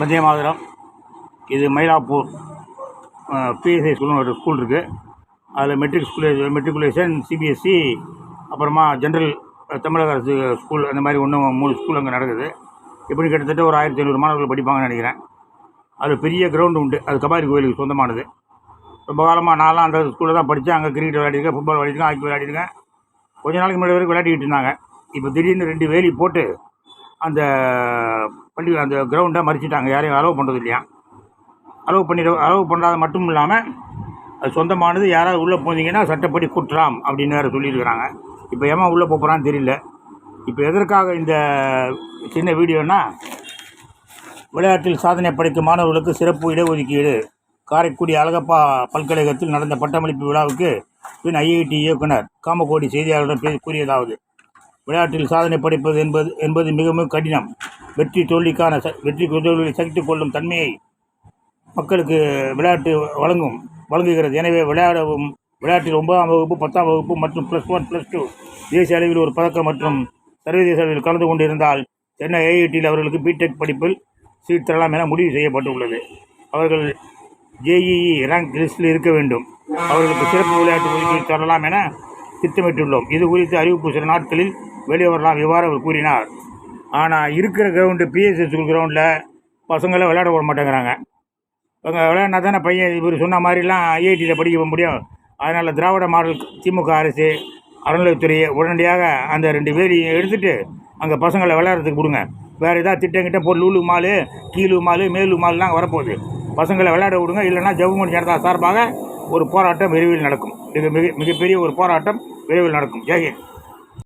வந்தே மாதிரம். இது மயிலாப்பூர் பிஎஸ்ஐ ஸ்கூல்னு ஒரு ஸ்கூல் இருக்குது அதில் மெட்ரிக் ஸ்கூலே மெட்ரிகுலேஷன் சிபிஎஸ்சி அப்புறமா ஜென்ரல் தமிழக அரசு ஸ்கூல் அந்த மாதிரி ஒன்று மூணு ஸ்கூல் அங்கே நடக்குது. இப்படி கிட்டத்தட்ட ஒரு ஆயிரத்தி ஐநூறு மாணவர்கள் படிப்பாங்கன்னு நினைக்கிறேன். அது பெரிய கிரவுண்டு உண்டு. அது கபாரி கோயிலுக்கு சொந்தமானது. ரொம்ப காலமாக நான்லாம் அந்த ஸ்கூலில் தான் படித்தேன் அங்கே கிரிக்கெட் விளையாடிருக்கேன் ஃபுட்பால் விளையாடிருக்கேன் ஹாக்கி விளையாடிருக்கேன். கொஞ்ச நாளைக்கு முன்னாடி வரைக்கும் விளையாடிக்கிட்டு இருந்தாங்க. இப்போ திடீர்னு ரெண்டு வேலி போட்டு அந்த பள்ளி அந்த கிரவுண்டை மறிச்சிட்டாங்க. யாரையும் அலோவ் பண்ணுறது இல்லையா அலோவ் பண்ணிட அலோவ் பண்ணாத மட்டும் இல்லாமல் அது சொந்தமானது யாராவது உள்ளே போனீங்கன்னா சட்டப்படி குற்றாம் அப்படின்னு வேறு சொல்லியிருக்கிறாங்க. இப்போ ஏமா உள்ளே போகிறான்னு தெரியல. இப்போ எதற்காக இந்த சின்ன வீடியோனா விளையாட்டில் சாதனை படைக்கும் மாணவர்களுக்கு சிறப்பு இடஒதுக்கீடு. காரைக்குடி அழகப்பா பல்கலைக்கழகத்தில் நடந்த பட்டமளிப்பு விழாவுக்கு பின் ஐஐடி இயக்குனர் காமகோடி செய்தியாளரிடம் கூறியதாவது விளையாட்டில் சாதனை படைப்பது என்பது என்பது மிகவும் கடினம். வெற்றி தோல்விக்கான ச வெற்றி தோல்வியை சகித்து கொள்ளும் தன்மையை மக்களுக்கு விளையாட்டு வழங்கும் வழங்குகிறது. எனவே விளையாடவும் விளையாட்டில் ஒன்பதாம் வகுப்பு பத்தாம் வகுப்பு மற்றும் ப்ளஸ் ஒன் ப்ளஸ் டூ தேசிய அளவில் ஒரு பதக்கம் மற்றும் சர்வதேச அளவில் கலந்து கொண்டிருந்தால் சென்னை ஐஐடியில் அவர்களுக்கு பிடெக் படிப்பில் சீட் தரலாம் என முடிவு செய்யப்பட்டுள்ளது. அவர்கள் ஜேஇஇ ரேங்க் லிஸ்டில் இருக்க வேண்டும். அவர்களுக்கு சிறப்பு விளையாட்டு ஒதுக்கீடு தரலாம் என திட்டமிட்டுள்ளோம். இது குறித்து அறிவிப்பு சில நாட்களில் வெளியே வரலாம் இவ்வாறு அவர் கூறினார். ஆனால் இருக்கிற கிரவுண்டு பிஎஸ்சி ஸ்கூல் கிரவுண்டில் பசங்களை விளையாட விட மாட்டேங்கிறாங்க. அங்கே விளையாடினா தானே பையன் இவர் சொன்ன மாதிரிலாம் ஐஐடியில் படிக்க முடியும். அதனால் திராவிட மாடல் திமுக அரசு அறநிலையத்துறையை உடனடியாக அந்த ரெண்டு பேரையும் எடுத்துகிட்டு அங்கே பசங்களை விளையாடுறதுக்கு கொடுங்க வேறு ஏதாவது திட்டங்கிட்ட இப்போ லூலு மாலு கீழு மாலு மேலு மாலுலாம் வரப்போகுது. பசங்களை விளையாட விடுங்க இல்லைன்னா ஜவுமணி ஜனதா சார்பாக ஒரு போராட்டம் விரைவில் நடக்கும். மிக மிக மிகப்பெரிய ஒரு போராட்டம் விரைவில் நடக்கும். ஜெயஹிந்த்